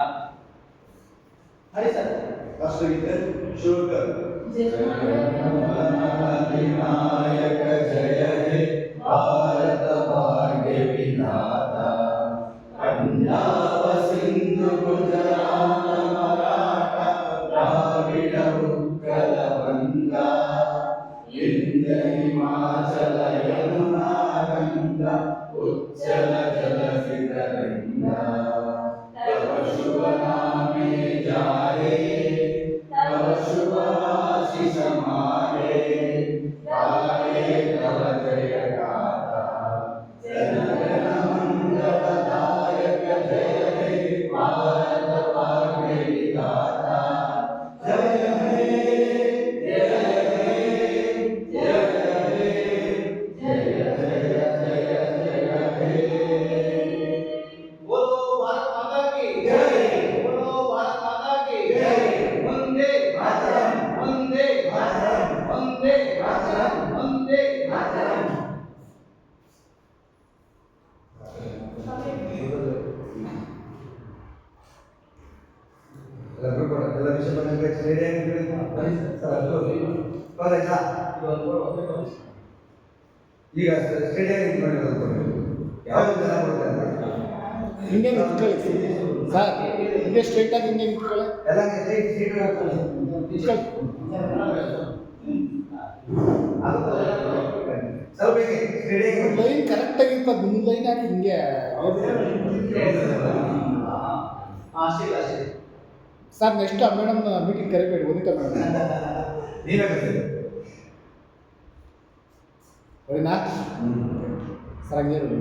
ആ. ജനായക ജയ ഹേ ഭാരത ഭാഗ്യ വിനാഥ. Punjab Sindhu Gujarat Maratha Dravida Utkala Banga India ഹിമാചല Yamuna Ganga Hallelujah. ಈಗ ಸ್ಟೇಡಿಯಂ ಇದು ಮಾಡಿರೋದು ಯಾವ್ದು ಜನ ಕೊಡ್ತಾರೆ ಹಿಂಗೆ ನಿಂತ್ಕೊಳ್ಳಿ ಸರ್ ಹಿಂಗೆ ಸ್ಟ್ರೈಟ್ ಆಗಿ ಹಿಂಗೆ ನಿಂತ್ಕೊಳ್ಳಿ ಎಲ್ಲ ಸೀಟ್ ಸೀಟ್ ಸ್ವಲ್ಪ ಹೀಗೆ ಸ್ಟೇಡಿಯಂ ಲೈನ್ ಕರೆಕ್ಟ್ ಆಗಿರ್ತದೆ ನಿಮ್ಮ ಲೈನ್ ಆಗಿ ಹಿಂಗೆ ಅಷ್ಟೇ ಅಷ್ಟೇ ಸರ್ ನೆಕ್ಸ್ಟ್ ಮೇಡಮ್ ಮೀಟಿಂಗ್ ಕರಿಬೇಡಿ ವನಿತಾ ಮೇಡಮ್ ಸರಿನಾ ಸರ್ ಹಂಗೇನು.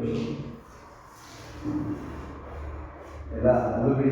ಎಲ್ಲ ಅದು ಬಿಡಿ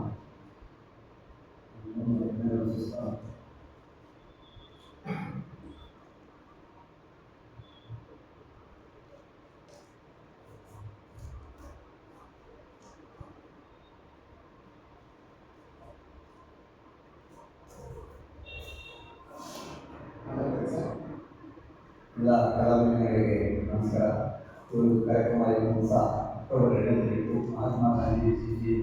ಎಲ್ಲ ಕಲಾವಿದರಿಗೆ ನಮಸ್ಕಾರ. ಒಂದು ಕಾರ್ಯಕ್ರಮ ಇವತ್ತು ಸಹ ಅಕ್ಟೋಬರ್ ಎರಡನೇದು ಮಹಾತ್ಮ ಗಾಂಧೀಜಿ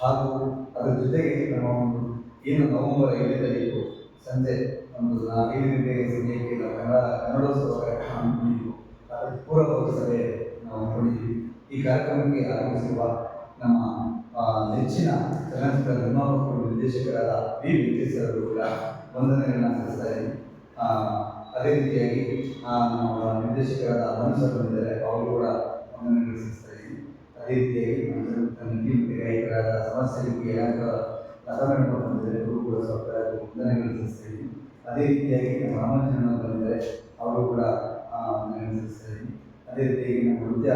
ಹಾಗೂ ಅದರ ಜೊತೆಗೆ ನಮ್ಮ ಒಂದು ಏನು ನವೆಂಬರ್ ಐದನೇ ತಾರೀಕು ಸಂಜೆ ಒಂದು ನಾಲ್ಕೈದು ಗಂಟೆಗೆ ಸಮಯಕ್ಕೆ ನಾವು ಕನ್ನಡ ಕನ್ನಡೋತ್ಸವ ಕಾರ್ಯಕ್ರಮ ಹಮ್ಮಿಕೊಂಡಿದ್ದು ಅದರ ಪೂರ್ವಭಾವಿ ಸಭೆ ನಾವು ಹಮ್ಮಿಕೊಂಡಿದ್ವಿ ಈ ಕಾರ್ಯಕ್ರಮಕ್ಕೆ ಆಗಮಿಸಿರುವ ನಮ್ಮ ನೆಚ್ಚಿನ ಚಲನಚಿತ್ರ ನಿರ್ಮಾಪಕರು ನಿರ್ದೇಶಕರಾದ ವಿ. ವೆಂಕಟೇಶ್ವರರು ಕೂಡ ವಂದನೆಗಳನ್ನ ಸಲ್ಲಿಸ್ತಾ ಅದೇ ರೀತಿಯಾಗಿ ನಮ್ಮ ನಿರ್ದೇಶಕರಾದ ಮನುಷ್ಯ ಬಂದಿದ್ದಾರೆ. ಅವರು ಕೂಡ ವಂದನೆಗಳು ಸಲ್ಲಿಸ್ತಾ ಇದ್ದೀನಿ ಅದೇ ರೀತಿಯಾಗಿ ನಮ್ಮ ಗಾಯಕರಾದ ಸಮಸ್ಯೆಗಳಿಗೆ ಯಾಕ ಲತಾ ಮೇಡಮ್ ಬಂದಿದ್ದಾರೆ. ಅವರು ಕೂಡ ಸ್ವಲ್ಪ ವಂದನೆಗಳು ಸಲ್ಲಿಸ್ತಾ ಅದೇ ರೀತಿಯಾಗಿ ನಮ್ಮ ರಾಮಾಂಜನ ಬಂದಿದ್ದಾರೆ. ಅವರು ಕೂಡ ವಂದನೆಗಳು ಸಲ್ಲಿಸ್ತಾ ಅದೇ ರೀತಿಯಾಗಿ ನಮ್ಮ ನೃತ್ಯ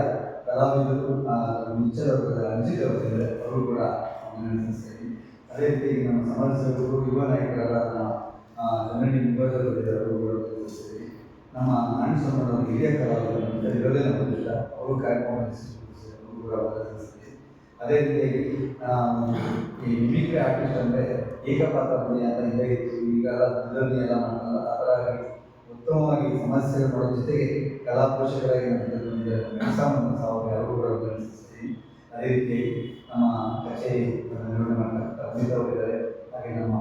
ಕಲಾವಿದರು ಆ, ನಿಚ್ಚಲ ವರ್ಗದ ಅವರು ಕೂಡ ಅಭಿನಂದಿಸ್ತೀನಿ ಅದೇ ರೀತಿ ನಮ್ಮ ಸಮಾಜ ಸೇವಕರು ಯುವ ನಾಯಕರಾದ ಜನನಿ ಮುಂಬಾಜರು ಇದ್ದಾರೆ ಅವರು ಕೂಡ ಸೇರಿ ನಮ್ಮ ನಾಣ್ಯ ಸಮಾಜದ ಹಿರಿಯ ಕಲಾವಿದರು ಇರೋದೇ ನಮ್ಮ ಅದೃಷ್ಟ ಅವರು ಕಾರ್ಯಕ್ರಮ. ಅವರು ಕೂಡ ವಂದಿಸ್ತೀವಿ ಅದೇ ರೀತಿಯಾಗಿ ಈ ಮಿಮಿಕ್ರಿ ಆರ್ಟಿಸ್ಟ್ ಅಂದರೆ ಏಕಪಾತ್ರ ಅಭಿನಯ ಅಂತ ಹಿಂದೆ ಇತ್ತು. ಈಗ ಥರ ಆಗಿ ಉತ್ತಮವಾಗಿ ಸಮಸ್ಯೆಗಳ ಜೊತೆಗೆ ಕಲಾ ಪುರುಷರಾಗಿ ಬಂದಿದ್ದಾರೆ ವೆಂಕಟರಾಮನ್ ಸಾವು ಕೂಡ ವಂದಿಸ್ತೀವಿ ಅದೇ ರೀತಿ ನಮ್ಮ ಕಚೇರಿ ಅಮಿತ್ ಅವರು ಇದ್ದಾರೆ. ಹಾಗೆ ನಮ್ಮ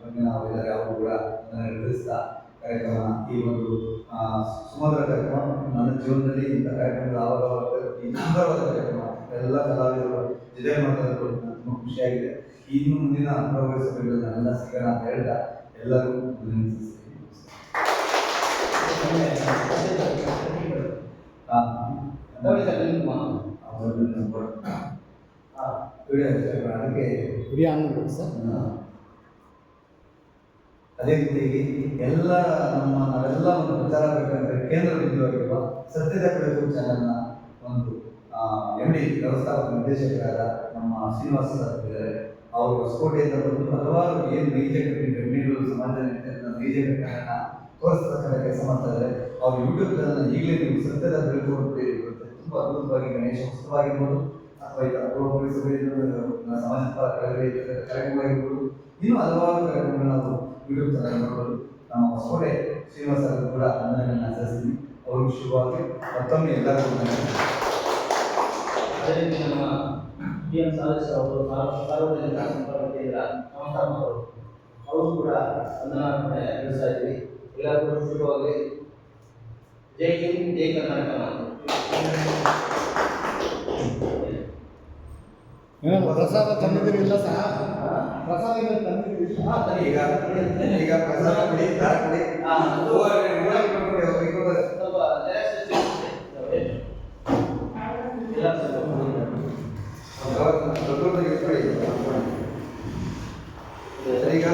ಬಂದಿನ ಅವರಿದ್ದಾರೆ ಅವರು ಕೂಡ ನಿರ್ವಹಿಸ್ತಾ ಕಾರ್ಯಕ್ರಮ, ಈ ಒಂದು ಸುಮಧುರ ಕಾರ್ಯಕ್ರಮ, ನನ್ನ ಜೀವನದಲ್ಲಿ ಇಂಥ ಕಾರ್ಯಕ್ರಮಗಳು ಆವಾಗ ಸುಂದರವಾದ ಕಾರ್ಯಕ್ರಮ, ಎಲ್ಲ ಕಲಾವಿದರು ಜೊತೆ ನನಗೆ ತುಂಬ ಖುಷಿಯಾಗಿದೆ. ಇನ್ನು ಮುಂದಿನ ಅನುಭವಿಸಬೇಕು ನಾನೆಲ್ಲ ಸಿಗೋಣ ಅಂತ ಹೇಳ್ತಾ ಎಲ್ಲರಿಗೂ ಅಭಿನಂದಿಸ್ತೀನಿ ಆ, ನೋಡಿ ಸರ್ ನಿಮ್ಮ ಆ, ಮೊಬೈಲ್ ನಂಬರ್ ಹಾಂ ಅದೇ ರೀತಿಯಾಗಿ ಎಲ್ಲ ನಮ್ಮ ನಾವೆಲ್ಲ ಒಂದು ಪ್ರಚಾರ ಬೇಕಂದ್ರೆ ಕೇಂದ್ರ ಬಿಂದುವಾಗಿರುವ ಸತ್ಯದ ಕುರಿತು ಚಾನೆಲ್ನ ಒಂದು ಎಂ ಡಿ ವ್ಯವಸ್ಥಾಪಕ ನಿರ್ದೇಶಕರಾದ ನಮ್ಮ ಶ್ರೀನಿವಾಸ ಸರ್ ಇದ್ದಾರೆ. ಅವರು ಹೊಸಕೋಟೆಯಿಂದ ಬಂದು ಹಲವಾರು ಏನು ನೈಜ ಘಟನೆ ಘಟನೆಗಳು ನಡೀತಿರ್ತಕ್ಕಂಥ ನೈಜ ಘಟನೆಗಳನ್ನ ತೋರಿಸ್ತಕ್ಕಂಥ ಕೆಲಸ ಮಾಡ್ತಾ ಇದ್ದಾರೆ. ಅವ್ರ ಯೂಟ್ಯೂಬ್ ಚಾನಲ್ ಈಗಲೇ ನೀವು ಸತ್ಯದ ಬೆಳಕು ತುಂಬ ಅದ್ಭುತವಾಗಿ ಗಣೇಶ ಉತ್ಸವವಾಗಿರ್ಬೋದು ಅಥವಾ ಸಭೆಯಲ್ಲಿ ಸಮಾಜ ಕಾರ್ಯಕ್ರಮವಾಗಿರ್ಬೋದು ಇನ್ನೂ ಹಲವಾರು ಕಾರ್ಯಕ್ರಮಗಳನ್ನ ನಾವು ಯೂಟ್ಯೂಬ್ ಚಾನಲ್ ನೋಡ್ಬೋದು. ನಮ್ಮ ಹೊಸಕೋಟೆ ಶ್ರೀನಿವಾಸ ಅವರು ಕೂಡ ವಂದನೆಗಳನ್ನ ಆಚರಿಸ್ತೀನಿ ಅವ್ರಿಗೆ ಶುಭವಾಗಿ ಮತ್ತೊಮ್ಮೆ ಎಲ್ಲರಿಗೂ. ಅದೇ ರೀತಿ ನಮ್ಮ ಬಿ ಎಂ ಅವರು ಸಾರ್ವ- ಸಾರ್ವಜನಿಕ ಸಂಪರ್ಕ ಕೇಂದ್ರ ಅವರು ಅವರು ಕೂಡ ವಂದನಾರ್ಪಣೆ ನಡೆಸ್ತಾ ಇದ್ವಿ ಎಲ್ಲರಿಗೂ ಶುಭವಾಗಿ ಜೈ ಹಿಂದ್ ಜೈ ಕರ್ನಾಟಕ ಮಾತು. ಏನೋ ಪ್ರಸಾದ ತಂದಿದ್ದೀರಿಲ್ಲ ಸರ್ ಪ್ರಸಾದ ಏನು ತಂದಿದ್ದೀರಿ ಹಾ, ಸರಿ. ಈಗ ಈಗ ಪ್ರಸಾದ ಕೊಡಿ ದಾರ ಕೊಡಿ ಹಾ, ಅದು ಹೂವ ಹೂವ ಇಟ್ಕೊಂಡು ಹೋಗಿ, ಇಟ್ಕೊಂಡು ಹೋಗಿ. ಸ್ವಲ್ಪ xerox ಸಿಗುತ್ತೆ. ಇಲ್ಲ ಸ್ವಲ್ಪ ದೊಡ್ಡದಾಗಿ ಇಟ್ಕೊಳ್ಳಿ. ಸರಿ, ಈಗ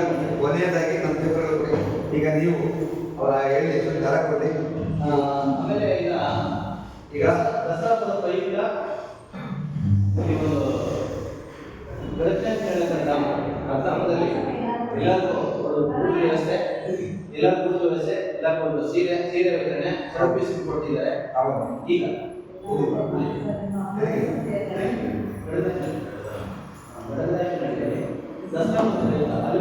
ಕೊನೆಯದಾಗಿ ನಮ್ಮ ಪೇಪರ್ ಕೊಡಿ ಈಗ ನೀವು ಅವರ ಹೇಳಿ ದಾರ ಕೊಡಿ ಆಮೇಲೆ ಈಗ ಈಗ? ದಸರಾ ಪೈಕ ನೀವು ಗಣೇಶ ಗ್ರಾಮ ಗ್ರಾಮದಲ್ಲಿ ಎಲ್ಲರಿಗೂ ಒಂದು ವ್ಯವಸ್ಥೆ ಊಟ ವ್ಯವಸ್ಥೆ ಎಲ್ಲ ಒಂದು ಸೀರೆ ಸೀರೆ ವಿತರಣೆ ಸರ್ವಿಸ್ ಕೊಟ್ಟಿದ್ದಾರೆ. ಈಗ ದಸರಾ ಅಲ್ಲಿ